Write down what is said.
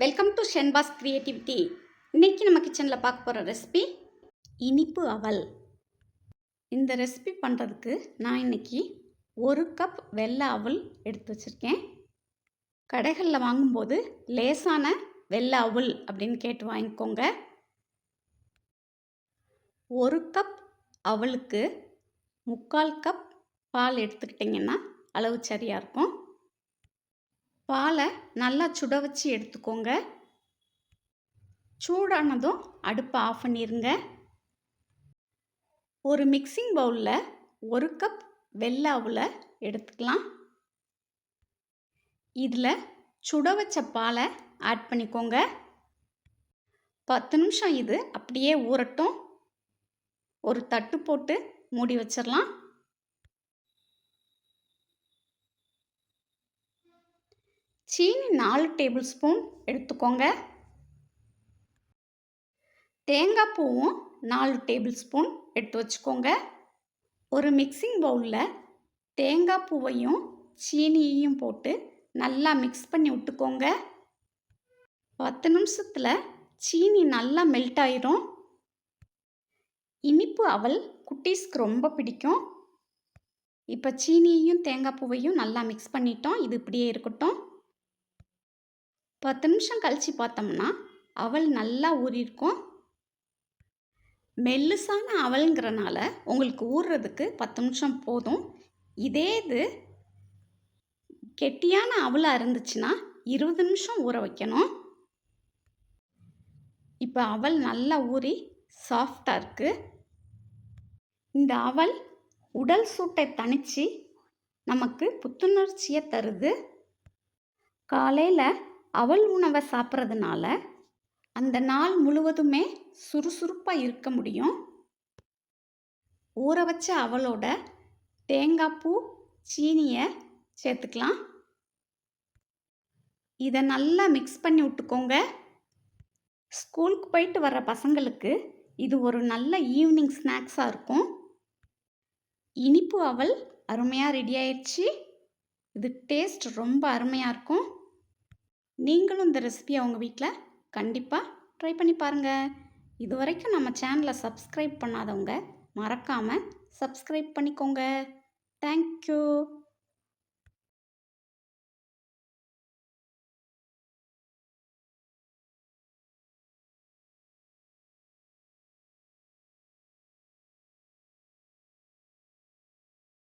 Welcome to Shenba's creativity இன்றைக்கி நம்ம கிச்சனில் பார்க்க போகிற ரெசிபி இனிப்பு அவல். இந்த ரெசிபி பண்ணுறதுக்கு நான் இன்னைக்கு ஒரு கப் வெள்ளை அவல் எடுத்து வச்சுருக்கேன். கடைகளில் வாங்கும்போது லேசான வெள்ளை அவல் அப்படின்னு கேட்டு வாங்கிக்கோங்க. ஒரு கப் அவலுக்கு முக்கால் கப் பால் எடுத்துக்கிட்டிங்கன்னா அளவு சரியாக இருக்கும். பாலை நல்லா சுட வச்சு எடுத்துக்கோங்க. சூடானதும் அடுப்பை ஆஃப் பண்ணிடுங்க ஒரு மிக்சிங் பவுலில் ஒரு கப் வெள்ளாவில் எடுத்துக்கலாம். இதில் சுட வச்ச பாலை ஆட் பண்ணிக்கோங்க. பத்து நிமிஷம் இது அப்படியே ஊறட்டும். ஒரு தட்டு போட்டு மூடி வச்சிடலாம் சீனி நாலு டேபிள் ஸ்பூன் எடுத்துக்கோங்க. தேங்காய் பூவும் நாலு டேபிள் ஸ்பூன் எடுத்து வச்சுக்கோங்க. ஒரு மிக்சிங் பவுலில் தேங்காய் பூவையும் சீனியையும் போட்டு நல்லா மிக்ஸ் பண்ணி விட்டுக்கோங்க. பத்து நிமிஷத்தில் சீனி நல்லா மெல்ட் ஆயிரும். இனிப்பு அவல் குட்டீஸ்க்கு ரொம்ப பிடிக்கும். இப்போ சீனியையும் தேங்காய் பூவையும் நல்லா மிக்ஸ் பண்ணிட்டோம். இது இப்படியே இருக்கட்டும். பத்து நிமிஷம் கழித்து பார்த்தோம்னா அவள் நல்லா ஊறியிருக்கும். மெல்லுசான அவல்ங்கிறனால உங்களுக்கு ஊறுறதுக்கு பத்து நிமிஷம் போதும். இதே இது கெட்டியான அவலாக இருந்துச்சுன்னா இருபது நிமிஷம் ஊற வைக்கணும். இப்போ அவல் நல்லா ஊறி சாஃப்டாக இருக்குது இந்த அவல் உடல் சூட்டை தணித்து நமக்கு புத்துணர்ச்சியை தருது. காலையில் அவல் உணவை சாப்பிட்றதுனால அந்த நாள் முழுவதுமே சுறுசுறுப்பாக இருக்க முடியும். ஊற வச்ச அவளோட தேங்காய் பூ சீனியை சேர்த்துக்கலாம். இதை நல்லா மிக்ஸ் பண்ணி விட்டுக்கோங்க. ஸ்கூலுக்கு போயிட்டு வர்ற பசங்களுக்கு இது ஒரு நல்ல ஈவினிங் ஸ்நாக்ஸாக இருக்கும். இனிப்பு அவல் அருமையாக ரெடி ஆயிடுச்சு. இது டேஸ்ட் ரொம்ப அருமையாக இருக்கும். நீங்களும் இந்த ரெசிபியை உங்கள் வீட்டில் கண்டிப்பாக ட்ரை பண்ணி பாருங்கள் இது வரைக்கும் நம்ம சேனலை சப்ஸ்கிரைப் பண்ணாதவங்க மறக்காமல் சப்ஸ்கிரைப் பண்ணிக்கோங்க. தேங்க்யூ